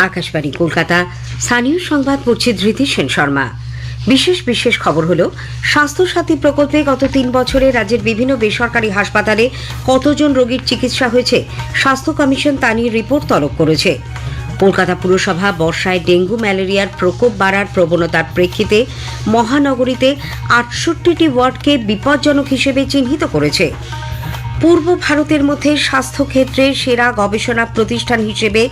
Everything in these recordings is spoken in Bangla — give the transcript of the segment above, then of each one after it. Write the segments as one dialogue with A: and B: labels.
A: আকাশবাণী, কলকাতা। স্থানীয় সংবাদ পড়ছে ধৃতি সেন শর্মা। বিশেষ বিশেষ খবর হলো, স্বাস্থ্যসাথী প্রকল্পে গত তিন বছরে রাজ্যের বিভিন্ন বেসরকারি হাসপাতালে কতজন রোগীর চিকিৎসা হয়েছে, স্বাস্থ্য কমিশন তা নিয়ে রিপোর্ট তলব করেছে। কলকাতা পুরসভা বর্ষায় ডেঙ্গু ম্যালেরিয়ার প্রকোপ বাড়ার প্রবণতার প্রেক্ষিতে মহানগরীতে আটষট্টিটি ওয়ার্ডকে বিপজ্জনক হিসেবে চিহ্নিত করেছে। পূর্ব ভারতের মধ্যে স্বাস্থ্যক্ষেত্রে সেরা গবেষণা প্রতিষ্ঠান হিসেবে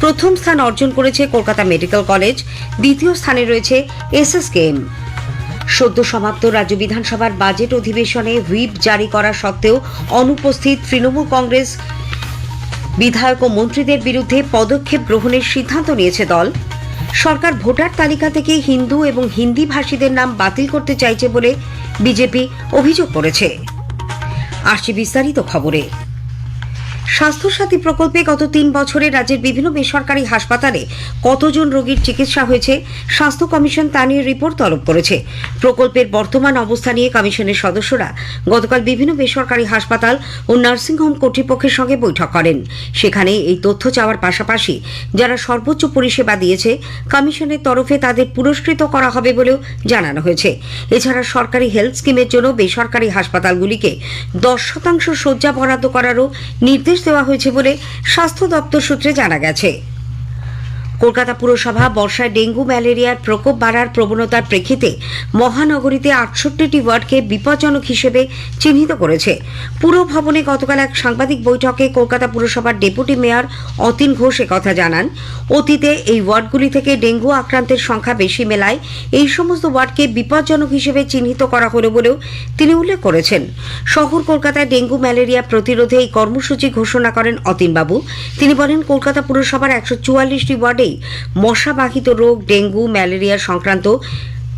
A: প্রথম স্থান অর্জন করেছে কলকাতা মেডিকেল কলেজ। দ্বিতীয় স্থানে রয়েছে এসএসকেএম। সদ্য সমাপ্ত রাজ্য বিধানসভার বাজেট অধিবেশনে হুইপ জারি করা সত্ত্বেও অনুপস্থিত তৃণমূল কংগ্রেস বিধায়ক ও মন্ত্রীদের বিরুদ্ধে পদক্ষেপ গ্রহণের সিদ্ধান্ত নিয়েছে দল। সরকার ভোটার তালিকা থেকে হিন্দু এবং হিন্দি ভাষীদের নাম বাতিল করতে চাইছে বলে বিজেপি অভিযোগ করেছে। আসছে বিস্তারিত খবরে। স্বাস্থ্যসাথী প্রকল্পে গত তিন বছরে রাজ্যের বিভিন্ন বেসরকারি হাসপাতালে কতজন রোগীর চিকিৎসা হয়েছে, স্বাস্থ্য কমিশন তা নিয়ে রিপোর্ট তলব করেছে। প্রকল্পের বর্তমান অবস্থা নিয়ে কমিশনের সদস্যরা গতকাল বিভিন্ন বেসরকারি হাসপাতাল ও নার্সিংহোম কর্তৃপক্ষের সঙ্গে বৈঠক করেন। সেখানে এই তথ্য চাওয়ার পাশাপাশি যারা সর্বোচ্চ পরিষেবা দিয়েছে, কমিশনের তরফে তাদের পুরস্কৃত করা হবে বলেও জানানো হয়েছে। এছাড়া সরকারি হেলথ স্কিমের জন্য বেসরকারি হাসপাতালগুলিকে দশ শতাংশ শয্যা বরাদ্দ করারও নির্দেশ দেওয়া হয়েছে বলে স্বাস্থ্য দপ্তর সূত্রে জানা গেছে। কলকাতা পুরসভা বর্ষায় ডেঙ্গু, ম্যালেরিয়ার প্রকোপ বাড়ার প্রবণতার প্রেক্ষিতে মহানগরীতে আটষট্টিটি ওয়ার্ডকে বিপজ্জনক হিসেবে চিহ্নিত করেছে। পুর ভবনে গতকাল এক সাংবাদিক বৈঠকে কলকাতা পুরসভার ডেপুটি মেয়র অতীন ঘোষ কথা জানান। অতীতে এই ওয়ার্ডগুলি থেকে ডেঙ্গু আক্রান্তের সংখ্যা বেশি মেলায় এই সমস্ত ওয়ার্ডকে বিপজ্জনক হিসেবে চিহ্নিত করা হলো বলেও তিনি উল্লেখ করেছেন। শহর কলকাতায় ডেঙ্গু, ম্যালেরিয়া প্রতিরোধে এই কর্মসূচি ঘোষণা করেন অতীনবাবু। তিনি বলেন, কলকাতা পুরসভার একশো চুয়াল্লিশটি ওয়ার্ডেই মশাবাহিত রোগ, ডেঙ্গু, ম্যালেরিয়া সংক্রান্ত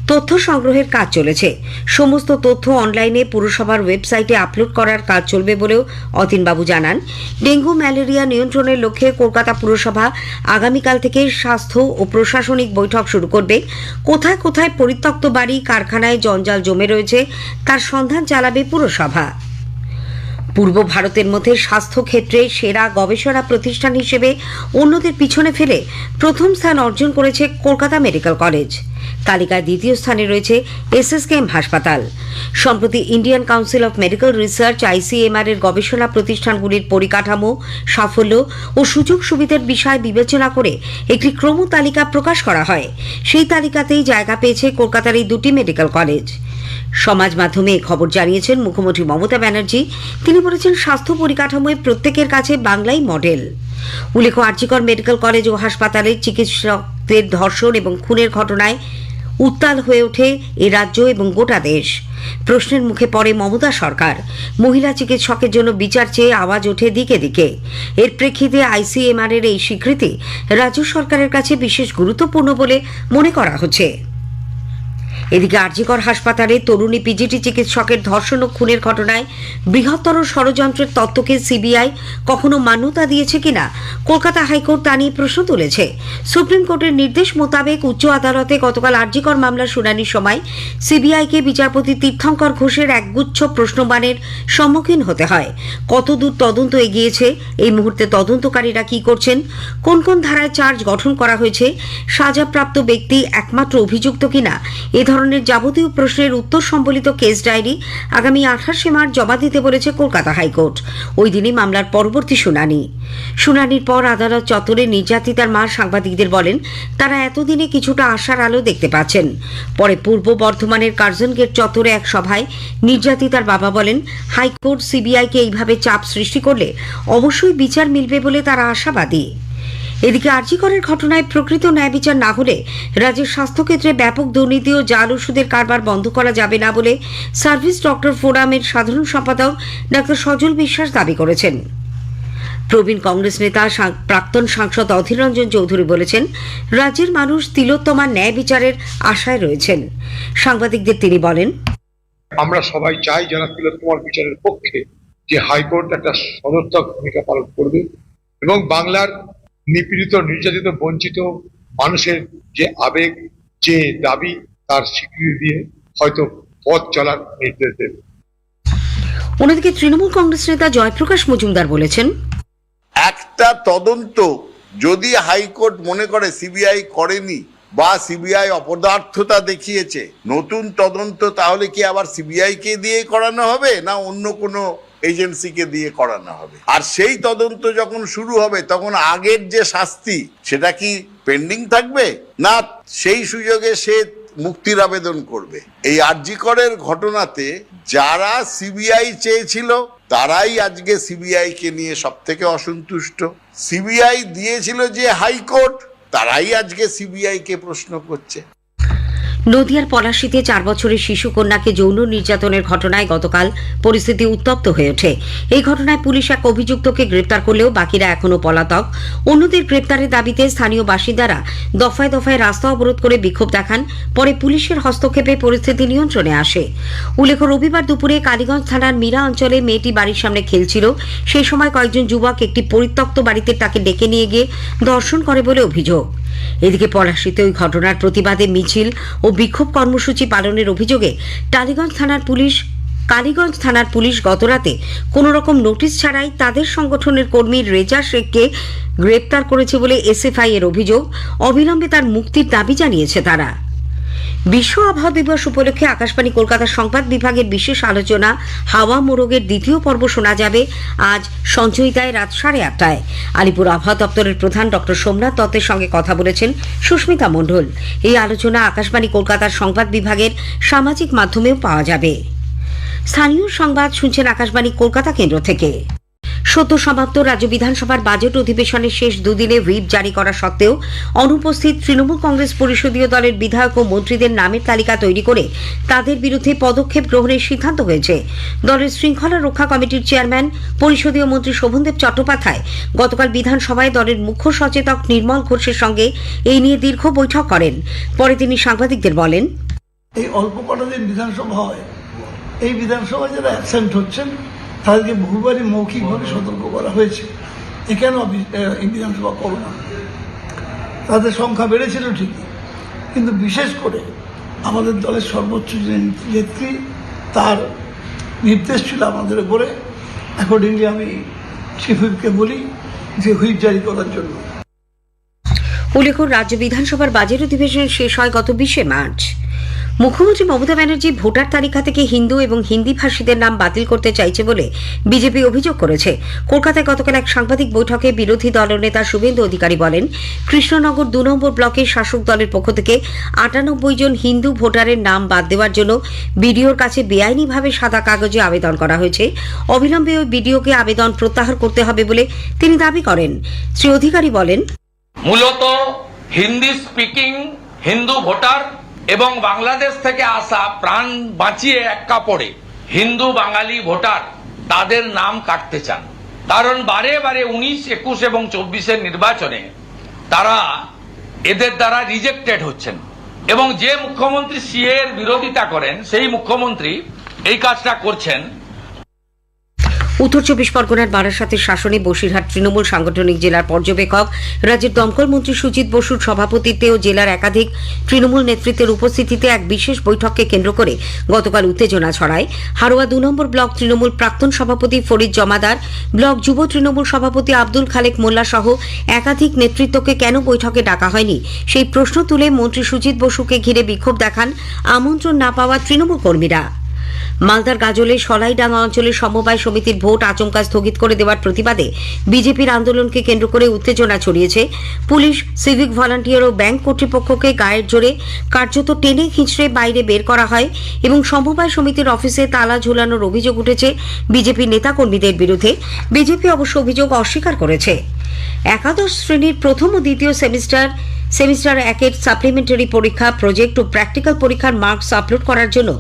A: তথ্য সংগ্রহের কাজ চলেছে। সমস্ত তথ্য অনলাইনে পুরসভার ওয়েবসাইটে আপলোড করার কাজ চলবে বলেও অতীনবাবু জানান। ডেঙ্গু, ম্যালেরিয়া নিয়ন্ত্রণের লক্ষ্যে কলকাতা পুরসভা আগামীকাল থেকে স্বাস্থ্য ও প্রশাসনিক বৈঠক শুরু করবে। কোথায় কোথায় পরিত্যক্ত বাড়ি, কারখানায় জঞ্জাল জমে রয়েছে, তার সন্ধান চালাবে পুরসভা। পূর্ব ভারতের মধ্যে স্বাস্থ্যক্ষেত্রে সেরা গবেষণা প্রতিষ্ঠান হিসেবে অন্যদের পিছনে ফেলে প্রথম স্থান অর্জন করেছে কলকাতা মেডিকেল কলেজ। তালিকায় দ্বিতীয় স্থানে রয়েছে এসএসকেএম হাসপাতাল। সম্প্রতি Indian council of medical research ICMR এর গবেষণা প্রতিষ্ঠানগুলির পরিকাঠামো, সাফল্য ও সুযোগ সুবিধার বিষয় বিবেচনা করে একটি ক্রম তালিকা প্রকাশ করা হয়। সেই তালিকাতেই জায়গা পেয়েছে কলকাতার এই দুটি মেডিকেল কলেজ। সমাজ মাধ্যমে খবর জানিয়েছেন মুখ্যমন্ত্রী মমতা ব্যানার্জি। তিনি বলেছেন, স্বাস্থ্য পরিকাঠামোয় প্রত্যেকের কাছে বাংলাই মডেল। উল্লেখ আর্জিকর মেডিকেল কলেজ ও হাসপাতালে চিকিৎসকদের ধর্ষণ এবং খুনের ঘটনায় উত্তাল হয়ে ওঠে এ রাজ্য এবং গোটা দেশ। প্রশ্নের মুখে পড়ে মমতা সরকার। মহিলা চিকিৎসকের জন্য বিচার চেয়ে আওয়াজ ওঠে দিকে দিকে। এর প্রেক্ষিতে আইসিএমআর এর এই স্বীকৃতি রাজ্য সরকারের কাছে বিশেষ গুরুত্বপূর্ণ বলে মনে করা হচ্ছে। এদিকে আরজিকর হাসপাতালে তরুণী পিজিটি চিকিৎসকের ধর্ষণ ও খুনের ঘটনায় বৃহত্তর ষড়যন্ত্রের তত্ত্বকে সিবিআই কখনো মান্যতা দিয়েছে কিনা, কলকাতা হাইকোর্ট তা নিয়ে প্রশ্ন তুলেছে। সুপ্রিম কোর্টের নির্দেশ মোতাবেক উচ্চ আদালতে গতকাল আরজিকর মামলার শুনানির সময় সিবিআইকে বিচারপতি তীর্থঙ্কর ঘোষের একগুচ্ছ প্রশ্নবাণের সম্মুখীন হতে হয়। কতদূর তদন্ত এগিয়েছে? এই মুহূর্তে তদন্তকারীরা কি করছেন? কোন কোন ধারায় চার্জ গঠন করা হয়েছে? সাজাপ্রাপ্ত ব্যক্তি একমাত্র অভিযুক্ত কিনা? এ ধরনের যাবতীয় প্রশ্নের উত্তর সম্বলিত কেস ডায়েরি আগামী আঠাশে মার্চ জমা দিতে বলেছে কলকাতা হাইকোর্ট। ওই দিনই মামলার পরবর্তী শুনানি। শুনানির পর আদালত চত্বরে নির্যাতিতার মা সাংবাদিকদের বলেন, তারা এতদিনে কিছুটা আশার আলো দেখতে পাচ্ছেন। পরে পূর্ব বর্ধমানের কার্জন গেট চত্বরে এক সভায় নির্যাতিতার বাবা বলেন, হাইকোর্ট সিবিআইকে এইভাবে চাপ সৃষ্টি করলে অবশ্যই বিচার মিলবে বলে তারা আশাবাদী। এদিকে আর্জিকরের ঘটনায় প্রকৃত ন্যায় বিচার না হলে রাজ্যের স্বাস্থ্যক্ষেত্রে ব্যাপক দুর্নীতি ও জাল ওষুধের কারবার বন্ধ করা যাবে না বলে সার্ভিস ডক্টর ফোরামের সাধারণ সম্পাদক ডাক্তার সজল বিশ্বাস দাবি করেছেন। প্রবীণ কংগ্রেস নেতা প্রাক্তন সাংসদ অধীর রঞ্জন চৌধুরী বলেছেন, রাজ্যের মানুষ তিলোত্তমার ন্যায় বিচারের আশায় রয়েছেন। সাংবাদিকদের তিনি বলেন,
B: আমরা সবাই চাই যারা তিলোত্তমার বিচারের পক্ষে যে হাইকোর্ট একটা সদর্থক ভূমিকা পালন করবে এবং বাংলার নিপীড়িত নির্যাতিত বঞ্চিত মানুষের যে আবেগ যে দাবি তার স্বীকৃতি দিয়ে হয়তো পথ চলার নির্দেশ দেবে।
A: অন্যদিকে তৃণমূল কংগ্রেস নেতা জয়প্রকাশ মজুমদার বলেছেন
C: একটা তদন্ত যদি হাইকোর্ট মনে করে সিবিআই করেনি বা সিবিআই অপদার্থতা দেখিয়েছে নতুন তদন্ত তাহলে কি আবার সিবিআই কে দিয়ে করানো হবে না অন্য কোনো এজেন্সিকে দিয়ে করানো হবে। আর সেই তদন্ত যখন শুরু হবে, তখন আগের যে শাস্তি, সেটা কি পেন্ডিং থাকবে? না, সেই সুযোগে সে মুক্তির আবেদন করবে। এই আরজিকরের ঘটনাতে যারা সিবিআই চেয়েছিল, তারাই আজকে সিবিআই কে নিয়ে সব থেকে অসন্তুষ্ট। সিবিআই দিয়েছিল যে হাইকোর্ট, তারাই আজকে সিবিআই কে প্রশ্ন করছে।
A: নদিয়ার পলাশীতে চার বছরের শিশু কন্যাকে যৌন নির্যাতনের ঘটনায় গতকাল পরিস্থিতি উত্তপ্ত হয়ে ওঠে। এই ঘটনায় পুলিশ এক অভিযুক্তকে গ্রেপ্তার করলেও বাকিরা এখনও পলাতক। অন্যদের গ্রেপ্তারের দাবিতে স্থানীয় বাসিন্দারা দফায় দফায় রাস্তা অবরোধ করে বিক্ষোভ দেখান, পরে পুলিশের হস্তক্ষেপে পরিস্থিতি নিয়ন্ত্রণে আসে। উল্লেখ্য, রবিবার দুপুরে কালীগঞ্জ থানার মীরা অঞ্চলে মেয়েটি বাড়ির সামনে খেলছিল। সেই সময় কয়েকজন যুবক একটি পরিত্যক্ত বাড়িতে তাকে ডেকে নিয়ে গিয়ে দর্শন করে বলে অভিযোগ। এদিকে পলাশীতে ওই ঘটনার প্রতিবাদে মিছিল ও বিক্ষোভ কর্মসূচি পালনের অভিযোগে টালিগঞ্জ থানার পুলিশ, কালীগঞ্জ থানার পুলিশ গতরাতে কোনো রকম নোটিশ ছাড়াই তাদের সংগঠনের কর্মী রেজা শেখকে গ্রেপ্তার করেছে বলে এসএফআই এর অভিযোগ। অবিলম্বে তার মুক্তির দাবি জানিয়েছে তারা। বিশ্ব আবহাওয়া দিবস উপলক্ষে আকাশবাণী কলকাতার সংবাদ বিভাগের বিশেষ আলোচনা হাওয়া মোরগের দ্বিতীয় পর্ব শোনা যাবে আজ সঞ্চয়িতায় রাত সাড়ে আটটায়। আলিপুর আবহাওয়া দপ্তরের প্রধান ডক্টর সোমনাথ দত্তের সঙ্গে কথা বলেছেন সুস্মিতা মণ্ডল। এই আলোচনা আকাশবাণী কলকাতার সংবাদ বিভাগের সামাজিক মাধ্যমেও পাওয়া যাবে। স্থানীয় সংবাদ শুনছেন আকাশবাণী কলকাতা কেন্দ্র থেকে। সদ্য সমাপ্ত রাজ্য বিধানসভার বাজেট অধিবেশনের শেষ দুদিনে হুইপ জারি করা সত্ত্বেও অনুপস্থিত তৃণমূল কংগ্রেস পরিষদীয় দলের বিধায়ক ও মন্ত্রীদের নামের তালিকা তৈরি করে তাদের বিরুদ্ধে পদক্ষেপ গ্রহণের সিদ্ধান্ত হয়েছে। দলের শৃঙ্খলা রক্ষা কমিটির চেয়ারম্যান পরিষদীয় মন্ত্রী শোভনদেব চট্টোপাধ্যায় গতকাল বিধানসভায় দলের মুখ্য সচেতক নির্মল ঘোষের সঙ্গে এই নিয়ে দীর্ঘ বৈঠক করেন। পরে তিনি সাংবাদিকদের বলেন,
D: এই অল্প কটা দিন বিধানসভা হয়, এই বিধানসভায় যারা অ্যাবসেন্ট হচ্ছেন তাদেরকে বহুবারই মৌখিকভাবে সতর্ক করা হয়েছে। আহ, এই বিধানসভা করো না? তাদের সংখ্যা বেড়েছিল ঠিকই। কিন্তু বিশেষ করে আমাদের দলের সর্বোচ্চ যে নেত্রী তার নির্দেশ ছিল আমাদের উপরে। অ্যাকর্ডিংলি আমি চিফ হুইপকে বলি যে হুইপ জারি করার জন্য।
A: উল্লেখ রাজ্য বিধানসভার বাজেট অধিবেশন শেষ হয় গত বিশে মার্চ। মুখ্যমন্ত্রী মমতা ব্যানার্জি ভোটার তালিকা থেকে হিন্দু এবং হিন্দি ভাষীদের নাম বাতিল করতে চাইছে বলে বিজেপি অভিযোগ করেছে। কলকাতায় গতকাল এক সাংবাদিক বৈঠকে বিরোধী দলনেতা শুভেন্দু অধিকারী বলেন, কৃষ্ণনগর দু নম্বর ব্লকের শাসক দলের পক্ষ থেকে আটানব্বই জন হিন্দু ভোটারের নাম বাদ দেওয়ার জন্য বিডিওর কাছে বেআইনিভাবে সাদা কাগজে আবেদন করা হয়েছে। অবিলম্বে ওই বিডিওকে আবেদন প্রত্যাহার করতে হবে বলে তিনি দাবি করেন। শ্রী অধিকারী বলেন,
E: মূলত হিন্দি স্পিকিং হিন্দু ভোটার এবং বাংলাদেশ থেকে আসা প্রাণ বাঁচিয়ে এক কাপড়ে হিন্দু, বাঙালি ভোটার তাদের নাম কাটতে চান। কারণ বারে বারে উনিশ, একুশ এবং চব্বিশের নির্বাচনে তারা এদের দ্বারা রিজেক্টেড হচ্ছেন। এবং যে মুখ্যমন্ত্রী সিএ এর বিরোধিতা করেন, সেই মুখ্যমন্ত্রী এই কাজটা করছেন
A: উত্তর চব্বিশ পরগনার বারাসাতের শাসনে বসিরহাট তৃণমূল সাংগঠনিক জেলার পর্যবেক্ষক, রাজ্যের দমকল মন্ত্রী সুজিত বসুর সভাপতিত্বে ও জেলার একাধিক তৃণমূল নেতৃত্বের উপস্থিতিতে এক বিশেষ বৈঠককে কেন্দ্র করে গতকাল উত্তেজনা ছড়ায়। হারোয়া দু নম্বর ব্লক তৃণমূল প্রাক্তন সভাপতি ফরিদ জমাদার, ব্লক যুব তৃণমূল সভাপতি আব্দুল খালেক মোল্লা সহ একাধিক নেতৃত্বকে কেন বৈঠকে ডাকা হয়নি? সেই প্রশ্ন তুলে মন্ত্রী সুজিত বসুকে ঘিরে বিক্ষোভ দেখান, আমন্ত্রণ না পাওয়া তৃণমূল কর্মীরা। মালদার গাজলে সলাইডাঙ্গা অঞ্চলের সমবায় সমিতির ভোট আচমকা স্থগিত করে দেওয়ার প্রতিবাদে বিজেপির আন্দোলনকে কেন্দ্র করে উত্তেজনা ছড়িয়েছে। পুলিশ, সিভিক ভলান্টিয়ার ও ব্যাংক কর্তৃপক্ষকে গায়ের জোরে কার্যত টেনে খিঁচড়ে বাইরে বের করা হয় এবং সমবায় সমিতির অফিসে তালা ঝুলানোর অভিযোগ উঠেছে বিজেপি নেতাকর্মীদের বিরুদ্ধে। বিজেপি অবশ্য অভিযোগ অস্বীকার করেছে। একাদশ শ্রেণির প্রথম ও দ্বিতীয় সেমিস্টার সেমিস্টার একের সাপ্লিমেন্টারি পরীক্ষা, প্রজেক্ট ও প্র্যাকটিক্যাল পরীক্ষার মার্কস আপলোড করার জন্য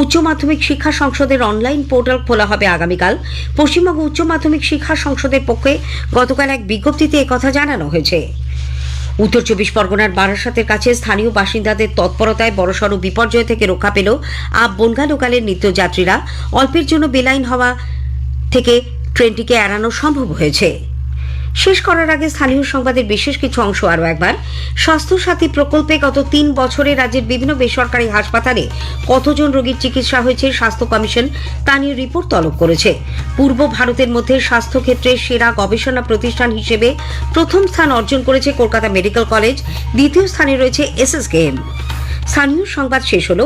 A: উচ্চ মাধ্যমিক শিক্ষা সংসদের অনলাইন পোর্টাল খোলা হবে আগামীকাল। পশ্চিমবঙ্গ উচ্চ মাধ্যমিক শিক্ষা সংসদের পক্ষে গতকাল এক বিজ্ঞপ্তিতে একথা জানানো হয়েছে। উত্তর চব্বিশ পরগনার বারাসাতের কাছে স্থানীয় বাসিন্দাদের তৎপরতায় বড়সড় বিপর্যয় থেকে রক্ষা পেল আপ বনগা লোকালের নিত্যযাত্রীরা। অল্পের জন্য বেলাইন হওয়া থেকে ট্রেনটিকে এড়ানো সম্ভব হয়েছে। শেষ করার আগে স্থানীয় সংবাদের বিশেষ কিছু অংশ আরও একবার। স্বাস্থ্য সাথী প্রকল্পে গত তিন বছরে রাজ্যের বিভিন্ন বেসরকারি হাসপাতালে কতজন রোগীর চিকিৎসা হয়েছে স্বাস্থ্য কমিশন তা নিয়ে রিপোর্ট তলব করেছে। পূর্ব ভারতের মধ্যে স্বাস্থ্য ক্ষেত্রে সেরা গবেষণা প্রতিষ্ঠান হিসেবে প্রথম স্থান অর্জন করেছে কলকাতা মেডিকেল কলেজ, দ্বিতীয় স্থানে রয়েছে এসএসকেএম। স্থানীয় সংবাদ শেষ হলো।